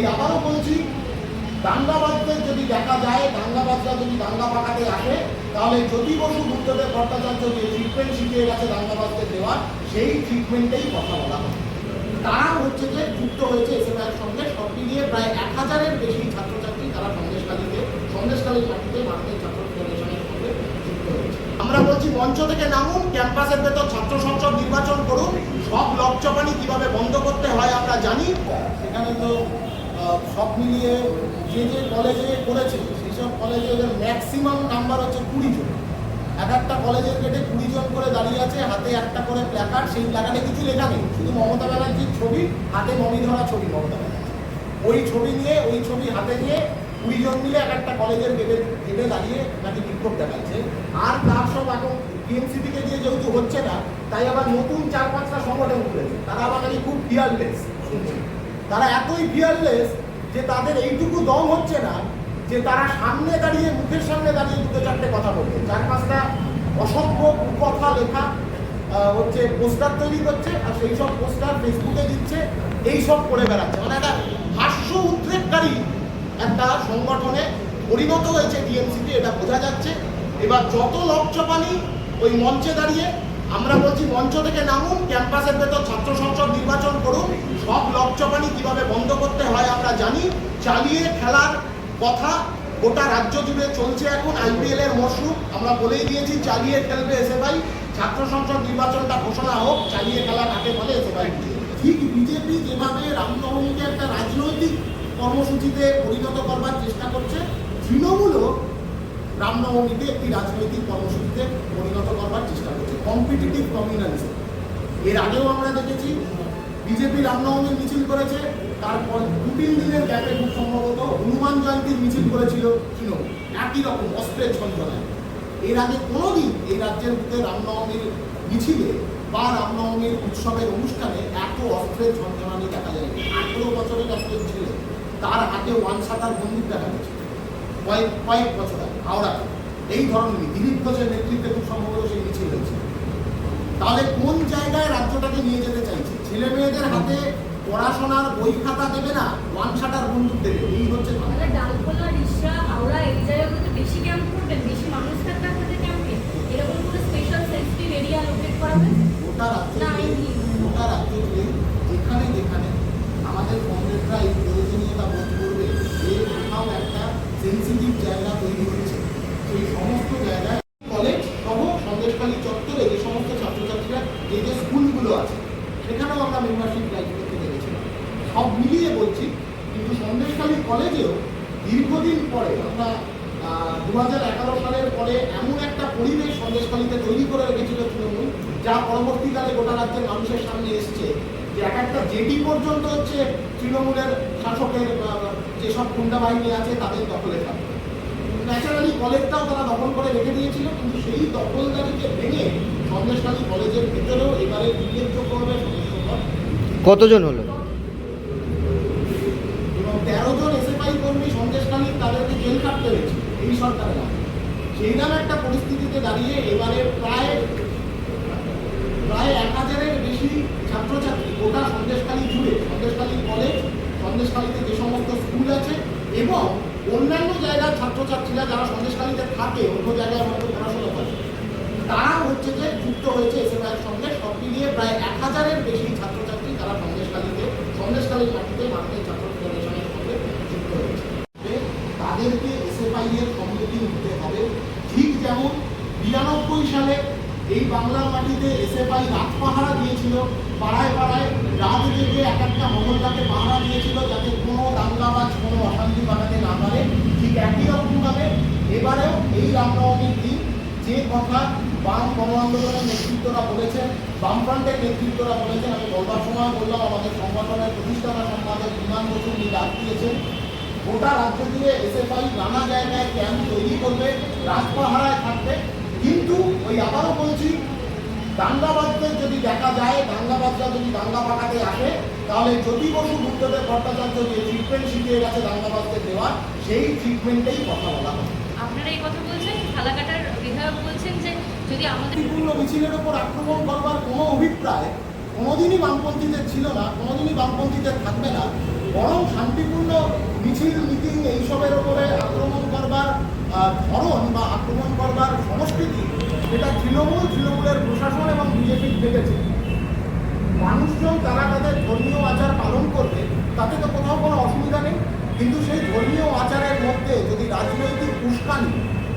ওই আবারও বলছি, দাঙ্গাবাজদের যদি দেখা যায়, দাঙ্গাবাজরা যদি দাঙ্গা পাকাতে আসে, তাহলে জ্যোতি বসু বুদ্ধদেব ভট্টাচার্য যে ট্রিটমেন্ট শিখিয়ে গেছে দাঙ্গাবাজদের দেওয়া সেই ট্রিটমেন্টেই কথা বলা হয় তারা হচ্ছে যে যুক্ত হয়েছে এসএমআইয়ের সঙ্গে, সব মিলিয়ে প্রায় এক হাজারের বেশি ছাত্রছাত্রী তারা সন্দেশকালীতে সন্দেশকালী মাটিতে ভারতের ছাত্র ফেডারেশনের সঙ্গে যুক্ত হয়েছে। আমরা বলছি, মঞ্চ থেকে নামুন, ক্যাম্পাসের ভেতর ছাত্র সংসদ নির্বাচন করুন, সব লকচপানি কীভাবে বন্ধ করতে হয় আমরা জানি। সেখানে তো সব মিলিয়ে যে যে কলেজে করেছে, সেই সব কলেজে ম্যাক্সিমাম নাম্বার হচ্ছে কুড়ি জন। এক একটা কলেজের গেটে কুড়ি জন করে দাঁড়িয়ে আছে, হাতে একটা করে প্ল্যাকার্ড সেই প্ল্যাকার্ডে কিছু লেখা নেই, শুধু মমতা ব্যানার্জির ছবি, হাতে মমি ধরা ছবি, মমতা ব্যানার্জি। ওই ছবি নিয়ে, ওই ছবি হাতে নিয়ে কুড়ি জন মিলে এক একটা কলেজের গেটে গেটে দাঁড়িয়ে নাকি বিক্ষোভ দেখাচ্ছে। আর তার সব এখন টিএমসিপিকে দিয়ে যেহেতু হচ্ছে না, তাই আবার নতুন চার পাঁচটা সংগঠন খুলেছে, তারা আবার নাকি খুব ফিয়ারলেস শুনছি তারা এতই ফিয়ারলেস যে তাদের এইটুকু দম হচ্ছে না যে তারা সামনে দাঁড়িয়ে, মুখের সামনে দাঁড়িয়ে দুটো চারটে কথা বলবে। চার পাঁচটা অসভ্য কথা লেখা হচ্ছে পোস্টার তৈরি করছে আর সেই সব পোস্টার ফেসবুকে দিচ্ছে, এই সব করে বেড়াচ্ছে। মানে একটা হাস্য উদ্রেককারী একটা সংগঠনে পরিণত হয়েছে ডিএমসিপি এটা বোঝা যাচ্ছে। এবার যত লকচপানি ওই মঞ্চে দাঁড়িয়ে আমরা বলছি মঞ্চ থেকে নামুন, ক্যাম্পাসের ভেতর ছাত্র সংসদ নির্বাচন করুন, সব লকচপানি কীভাবে বন্ধ করতে হয় আমরা জানি, চালিয়ে খেলার কথা গোটা রাজ্য জুড়ে চলছে এখন, আইপিএল এর মরশুম, আমরা বলেই দিয়েছি চালিয়ে খেলবে এসে ভাই ছাত্র সংসদ নির্বাচনটা ঘোষণা হোক, চালিয়ে খেলা কাকে বলে এসে ভাই ঠিক বিজেপি যেভাবে রামনবমীকে একটা রাজনৈতিক কর্মসূচিতে পরিণত করবার চেষ্টা করছে, তৃণমূলও রামনবমীকে একটি রাজনৈতিক কর্মসূচিতে পরিণত করবার চেষ্টা করছে। কম্পিটিটিভ কমিউনালিজম এর আগেও আমরা দেখেছি, বিজেপি রামনবমীর মিছিল করেছে, তারপর দু তিন দিনের গ্যাপে খুব সম্ভবত হনুমান জয়ন্তীর মিছিল করেছিল তৃণমূল। একই রকম অস্ত্রের ছঞ্চনায়। এর আগে কোনোদিন এই রাজ্যের মধ্যে রামনবমীর মিছিলে বা রামনবমীর উৎসবের অনুষ্ঠানে এত অস্ত্রের ঝঞ্ঝনানি দেখা যায়নি। আঠেরো বছরের একজন ছেলে। তার হাতে ওয়ান শাটার বন্দুক দেখা গেছে কয়েক কয়েক বছর আগে হাওড়াতে। এই ধরনেরই দিলীপ ঘোষের নেতৃত্বে খুব সম্ভবত সেই মিছিল হয়েছে। তাহলে কোন জায়গায় রাজ্যটাকে নিয়ে যেতে চাইছে? ছেলে মেয়েদের হাতে পড়াশোনার বই খাতা দেবে না? ওয়ান শাটার বন্দুক দেবে? এই হচ্ছে হাওড়া এই জায়গাগুলোতে বেশি ক্যাম্প করবেন? বেশি মানুষ আপনাদের ক্যাম্পে এরকম কোনো স্পেশাল সেন্সিটিভ এরিয়া লোকেট করা হবে গোটা রাজ্য না, জুড়ে এমনি। গোটা রাজ্য জুড়ে যেখানে যেখানে আমাদের কংগ্রেসরা এই প্রয়োজনীয়তা বোধ করবে যে কোথাও একটা সেন্সিটিভ জায়গা তৈরি হচ্ছে সেই সমস্ত জায়গায় কলেজ সহ সন্দেশখালী চত্বরে যে সমস্ত ছাত্রছাত্রীরা যে যে স্কুলগুলো আছে সেখানেও আমরা মেম্বারশিপ লাইভ করতে দেখেছিলাম সব মিলিয়ে বলছি কিন্তু সন্দেশখালী কলেজেও দীর্ঘদিন পরে আমরা দু সালের পরে এমন একটা পরিবেশ সন্দেশখালীতে তৈরি করে রেখেছিল তৃণমূল যা পরবর্তীকালে গোটা রাজ্যের মানুষের সামনে এসছে। যে এক একটা জেডি পর্যন্ত হচ্ছে তৃণমূলের শাসকের যেসব গুন্ডা বাহিনী আছে তাদের দখলে থাকে ন্যাচারালি কলেজটাও তারা দখল করে রেখে দিয়েছিল কিন্তু সেই দখলদারিকে ভেঙে সন্দেশখালী কলেজের ভিতরেও এবারে উল্লেখযোগ্যভাবে সদস্যপদ কতজন হলো? এবং তেরো জন এসএফআই কর্মী সন্দেশখালী তাদেরকে জেল কাটতে হয়েছে এই সরকারের। সেই নামে একটা পরিস্থিতিতে দাঁড়িয়ে এবারে প্রায় প্রায় এক হাজারের বেশি ছাত্রছাত্রী গোটা সন্দেশখালী জুড়ে সন্দেশখালী কলেজ সন্দেশখালীতে যে সমস্ত স্কুল আছে, এবং অন্যান্য জায়গার ছাত্রছাত্রীরা যারা সন্দেশখালীতে থাকে, অন্য জায়গায় হয়তো পড়াশোনা করে, তারা হচ্ছে যে যুক্ত হয়েছে এসএফআইয়ের সঙ্গে, সব মিলিয়ে প্রায় এক হাজারের বেশি ছাত্রছাত্রী তারা সন্দেশখালীতে সন্দেশখালীর মাটিতে ভারতের ছাত্র ফেডারেশনের সঙ্গে যুক্ত হয়েছে যে তাদেরকে এসএফআই এর সম্মুখীন হতে হবে ঠিক যেমন বিরানব্বই সালে এই বাংলার মাটিতে এসএফআই রাত পাহারা দিয়েছিল। পাড়ায় পাড়ায় রাত জেগে এক একটা মহল্লাকে পাহারা দিয়েছিল যাতে কোনো দাঙ্গাবাজ কোনো অশান্তি বাড়াতে না পারে। ঠিক একই রকমভাবে এবারেও এই রামনবমীর দিন যে কথা বাম গণ আন্দোলনের নেতৃত্বরা বলেছেন, বামফ্রন্টের নেতৃত্বরা বলেছেন, আমি বলবার সময় বললাম, আমাদের সংগঠনের প্রতিষ্ঠাতা সম্পাদক বিমান বসু ডাক দিয়েছেন। গোটা রাজ্য জুড়ে এসএফআই নানা জায়গায় ক্যাম্প তৈরি করবে রাজপাহারায় থাকবে। কিন্তু ওই আবারও বলছি দাঙ্গাবাজদের যদি দেখা যায় দাঙ্গাবাজরা যদি দাঙ্গা পাকাতে আসে তাহলে যদি বসু বুদ্ধদেব ভট্টাচার্য যে ট্রিটমেন্ট শিখিয়ে গেছে দাঙ্গাবাজদের দেওয়ার সেই ট্রিটমেন্টেই কথা বলা হবে। আপনারা এই কথা বলছেন ফালাকাটার বিধায়ক বলছেন যে যদি আমাদের শান্তিপূর্ণ মিছিলের ওপর আক্রমণ করবার কোনো অভিপ্রায় কোনোদিনই বামপন্থীদের ছিল না কোনোদিনই বামপন্থীদের থাকবে না বরং শান্তিপূর্ণ মিছিল মিটিং এইসবের ওপরে আক্রমণ করবার ধরন বা আক্রমণ করবার সংস্কৃতি এটা তৃণমূল, তৃণমূলের প্রশাসন এবং বিজেপি দেখেছে মানুষজন তারা তাদের ধর্মীয় আচার পালন করবে, তাতে তো কোথাও কোনো অসুবিধা নেই কিন্তু সেই ধর্মীয় আচারের মধ্যে যদি রাজনৈতিক উস্কানি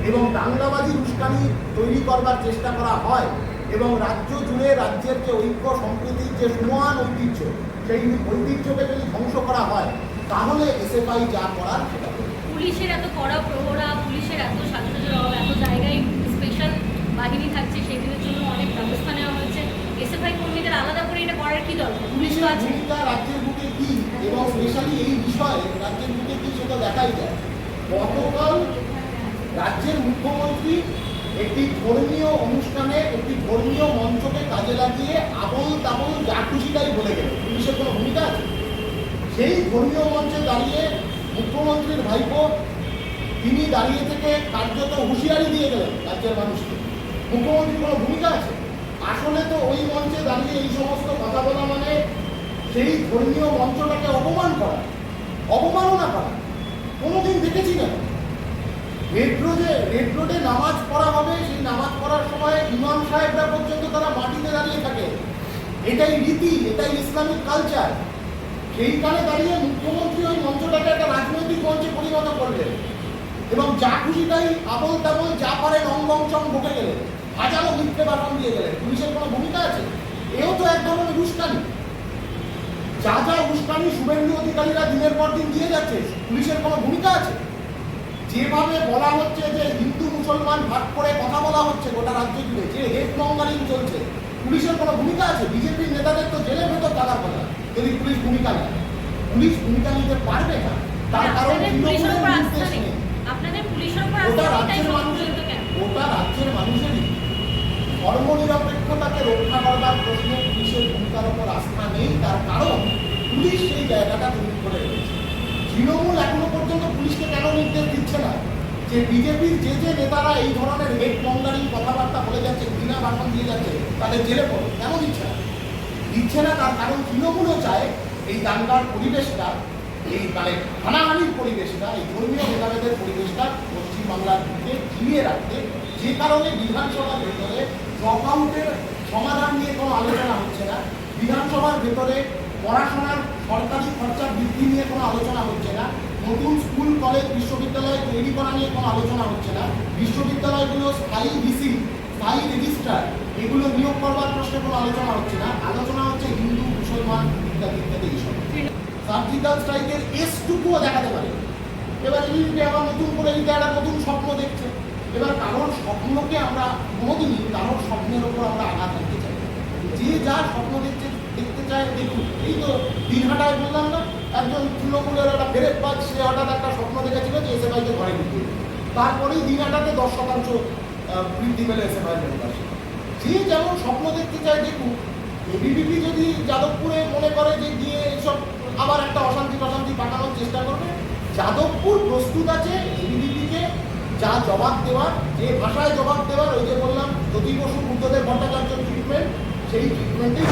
এবং দাঙ্গাবাজির উস্কানি তৈরি করবার চেষ্টা করা হয় এবং রাজ্য জুড়ে রাজ্যের যে ঐক্য, সম্প্রীতির যে সমান ঐতিহ্য, সেই ঐতিহ্যকে যদি ধ্বংস করা হয়, তাহলে এসএফআই যা করার সেটা। পুলিশের এত কড়া প্রহরা পুলিশের এত সাজসজ্জার এত জায়গায় স্পেশাল বাহিনী থাকছে, সেগুলোর জন্য অনেক ব্যবস্থা নেওয়া হয়েছে। এসএফআই কর্মীদের আলাদা করে এটা করার কি দরকার? পুলিশ তো রাজ্যের বুকে কি? এবং স্পেশালি এই বিষয়ে রাজ্যের বুকে কি সেটা দেখাই যায়? গতকাল রাজ্যের মুখ্যমন্ত্রী একটি ধর্মীয় অনুষ্ঠানে, একটি ধর্মীয় মঞ্চকে কাজে লাগিয়ে আবল তাবল যা খুশি তাই বলে গেলেন পুলিশের কোনো ভূমিকা আছে? সেই ধর্মীয় মঞ্চে দাঁড়িয়ে মুখ্যমন্ত্রীর ভাইপো তিনি দাঁড়িয়ে থেকে কার্যত হুঁশিয়ারি দিয়ে গেলেন রাজ্যের মানুষকে। মুখ্যমন্ত্রীর কোনো ভূমিকা আছে? আসলে তো ওই মঞ্চে দাঁড়িয়ে এই সমস্ত কথা বলা মানে সেই ধর্মীয় মঞ্চটাকে অপমান করা অপমাননা করা। কোনোদিন দেখেছি না। রেড রোডে রেড রোডে নামাজ পড়া হবে, সেই নামাজ পড়ার সময় ইমাম সাহেবরা পর্যন্ত তারা মাটিতে দাঁড়িয়ে থাকে। এটাই রীতি, এটাই ইসলামিক কালচার। সেইখানে দাঁড়িয়ে মুখ্যমন্ত্রী ওই মঞ্চটাকে একটা রাজনৈতিক মঞ্চে পরিণত করলেন। এবং যা খুশি তাই আবল তাবল যা পারেন অঙ্গম চং ঢুকে গেলেন হাজারো মিথ্যে বাসন দিয়ে গেলেন পুলিশের কোনো ভূমিকা আছে? এও তো এক ধরনের উস্কানি। যা যা উস্কানি শুভেন্দু অধিকারীরা দিনের পর দিন দিয়ে যাচ্ছে পুলিশের কোনো ভূমিকা আছে? যেভাবে বলা হচ্ছে যে হিন্দু মুসলমান ভাগ করে কথা বলা হচ্ছে গোটা রাজ্য জুড়ে যে হেড মঙ্গালিং চলছে পুলিশের কোনো ভূমিকা আছে? বিজেপির নেতাদের তো জেলের ভেতর থাকার কথা যদি পুলিশ ভূমিকা নেয়। পুলিশ ভূমিকা নিতে পারবে না। তার কারণ তৃণমূলের নির্দেশ নেই নেই আপনাদের পুলিশের উপর ধর্মনিরপেক্ষতাকে রক্ষা করবার প্রশ্নে পুলিশের ভূমিকার উপর আস্থা নেই, তার কারণ পুলিশ সেই জায়গাটা তৈরি করে রয়েছে তৃণমূল এখনও পর্যন্ত পুলিশকে কেন নির্দেশ দিচ্ছে না? যে বিজেপির যে যে নেতারা এই ধরনের হেড মঙ্গারিং কথাবার্তা বলে যাচ্ছে, ঘৃণা ভাষণ দিয়ে যাচ্ছে, তাদের জেলে পড়ে, কেন দিচ্ছে না? দিচ্ছে না তার কারণ তৃণমূলও চায় এই দাঙ্গার পরিবেশটা এই মানে হানাহানির পরিবেশটা, এই ধর্মীয় ভেদাভেদের পরিবেশটা পশ্চিমবাংলার দিকে ঝিলিয়ে রাখতে, যে কারণে বিধানসভার ভেতরে ড্রপ আউটের সমাধান নিয়ে কোনো আলোচনা হচ্ছে না, বিধানসভার ভেতরে পড়াশোনার সরকারি খরচা বৃদ্ধি নিয়ে কোনো আলোচনা হচ্ছে না, নতুন স্কুল, কলেজ, বিশ্ববিদ্যালয় তৈরি করা নিয়ে কোনো আলোচনা হচ্ছে না, বিশ্ববিদ্যালয়গুলো স্থায়ী ভিসি, স্থায়ী রেজিস্ট্রার, এগুলো নিয়োগ করবার প্রশ্নে কোনো আলোচনা হচ্ছে না, আলোচনা হচ্ছে হিন্দু, মুসলমান সার্জিক্যাল স্ট্রাইকের এসটুকুও দেখাতে পারে। এবার ইলিশকে আবার নতুন করে দিতে একটা নতুন স্বপ্ন দেখছে। এবার কারোর স্বপ্নকে আমরা কোনোদিনই, কারোর স্বপ্নের ওপর আমরা আঘাত করতে চাই যে যা স্বপ্ন দেখছে, দেখতে চায় দেখুন এই তো দিনহাটায় বললাম না, একজন তৃণমূলের একটা ফেরেত পাক, সে হঠাৎ একটা স্বপ্ন দেখেছিল যে এসে ভাইকে ঘরে ঢুকবে তারপরেই দিনহাটাতে দশ শতাংশ বৃদ্ধি পেলে এসে ভাই মেম্বারশিপ যে যেমন স্বপ্ন দেখতে চায় দেখুন এবিভিপি যদি যাদবপুরে মনে করে যে গিয়ে এইসব আবার একটা অশান্তি অশান্তি পাঠানোর চেষ্টা করবে। যাদবপুর প্রস্তুত আছে এবিভিপিকে যা জবাব দেওয়ার, যে ভাষায় জবাব দেওয়ার, ওই যে বললাম, জ্যোতি বসু বুদ্ধদেব ভট্টাচার্য ট্রিটমেন্ট সেই ট্রিটমেন্টেই